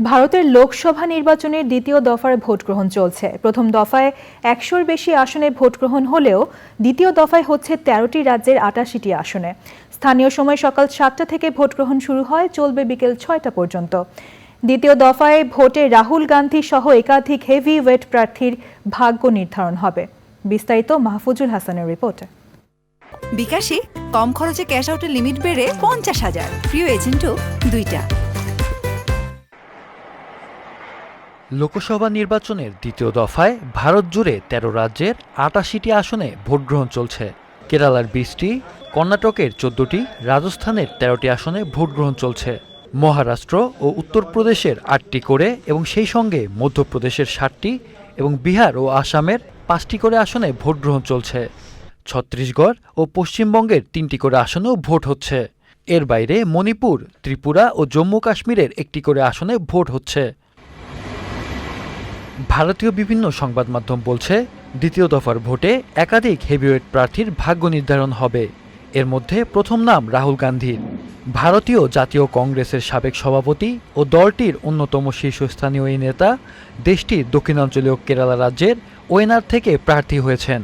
ভারতের লোকসভা নির্বাচনের দ্বিতীয় দফার ভোট গ্রহণ চলছে। প্রথম দফায় একশোর বেশি আসনে ভোট গ্রহণ হলেও দ্বিতীয় দফায় হচ্ছে তেরোটি রাজ্যের আটাশিটি আসনে। স্থানীয় সময় সকাল সাতটা থেকে ভোট গ্রহণ শুরু হয়, চলবে বিকেল ছয়টা পর্যন্ত। দ্বিতীয় দফায় ভোটে রাহুল গান্ধী সহ একাধিক হেভি ওয়েট প্রার্থীর ভাগ্য নির্ধারণ হবে। বিস্তারিত মাহফুজুল হাসানের রিপোর্টে। বিকাশে কম খরচে ক্যাশ আউটের লিমিট বেড়ে পঞ্চাশ হাজার। প্রিয় এজেন্টও দুইটা। লোকসভা নির্বাচনের দ্বিতীয় দফায় ভারত জুড়ে তেরো রাজ্যের আটাশিটি আসনে ভোটগ্রহণ চলছে। কেরালার বিশটি, কর্ণাটকের চোদ্দটি, রাজস্থানের তেরোটি আসনে ভোটগ্রহণ চলছে। মহারাষ্ট্র ও উত্তরপ্রদেশের আটটি করে এবং সেই সঙ্গে মধ্যপ্রদেশের ষাটটি এবং বিহার ও আসামের পাঁচটি করে আসনে ভোটগ্রহণ চলছে। ছত্তিশগড় ও পশ্চিমবঙ্গের তিনটি করে আসনেও ভোট হচ্ছে। এর বাইরে মণিপুর, ত্রিপুরা ও জম্মু কাশ্মীরের একটি করে আসনে ভোট হচ্ছে। ভারতীয় বিভিন্ন সংবাদ মাধ্যম বলছে, দ্বিতীয় দফার ভোটে একাধিক হেভিওয়েট প্রার্থীর ভাগ্য নির্ধারণ হবে। এর মধ্যে প্রথম নাম রাহুল গান্ধীর। ভারতীয় জাতীয় কংগ্রেসের সাবেক সভাপতি ও দলটির অন্যতম শীর্ষস্থানীয় এই নেতা দেশটির দক্ষিণাঞ্চলীয় কেরালা রাজ্যের ওয়েনার থেকে প্রার্থী হয়েছেন।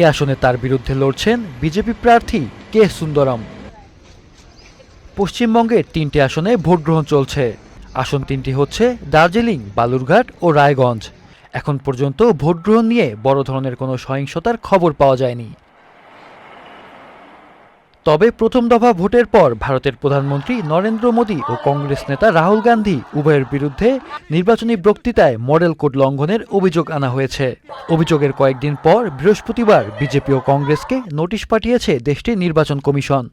এ আসনে তার বিরুদ্ধে লড়ছেন বিজেপি প্রার্থী কে সুন্দরম। পশ্চিমবঙ্গের তিনটি আসনে ভোট গ্রহণ চলছে। আসন তিনটি হচ্ছে দার্জিলিং, বালুরঘাট ও রায়গঞ্জ। এখন পর্যন্ত ভোটগ্রহণ নিয়ে বড় ধরনের কোনো সহিংসতার খবর পাওয়া যায়নি। তবে প্রথম দফা ভোটের পর ভারতের প্রধানমন্ত্রী নরেন্দ্র মোদী ও কংগ্রেস নেতা রাহুল গান্ধী উভয়ের বিরুদ্ধে নির্বাচনী বক্তৃতায় মডেল কোড লঙ্ঘনের অভিযোগ আনা হয়েছে। অভিযোগের কয়েকদিন পর বৃহস্পতিবার বিজেপি ও কংগ্রেসকে নোটিশ পাঠিয়েছে দেশটির নির্বাচন কমিশন।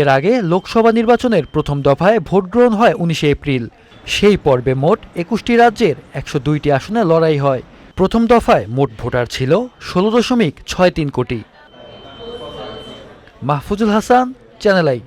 এর আগে লোকসভা নির্বাচনের প্রথম দফায় ভোট গ্রহণ হয় উনিশে এপ্রিল। সেই পর্বে মোট একুশটি রাজ্যের একশো দুইটি আসনে লড়াই হয়। প্রথম দফায় মোট ভোটার ছিল ষোলো দশমিক ছয় তিন কোটি। Mahfuzul Hasan, channel I.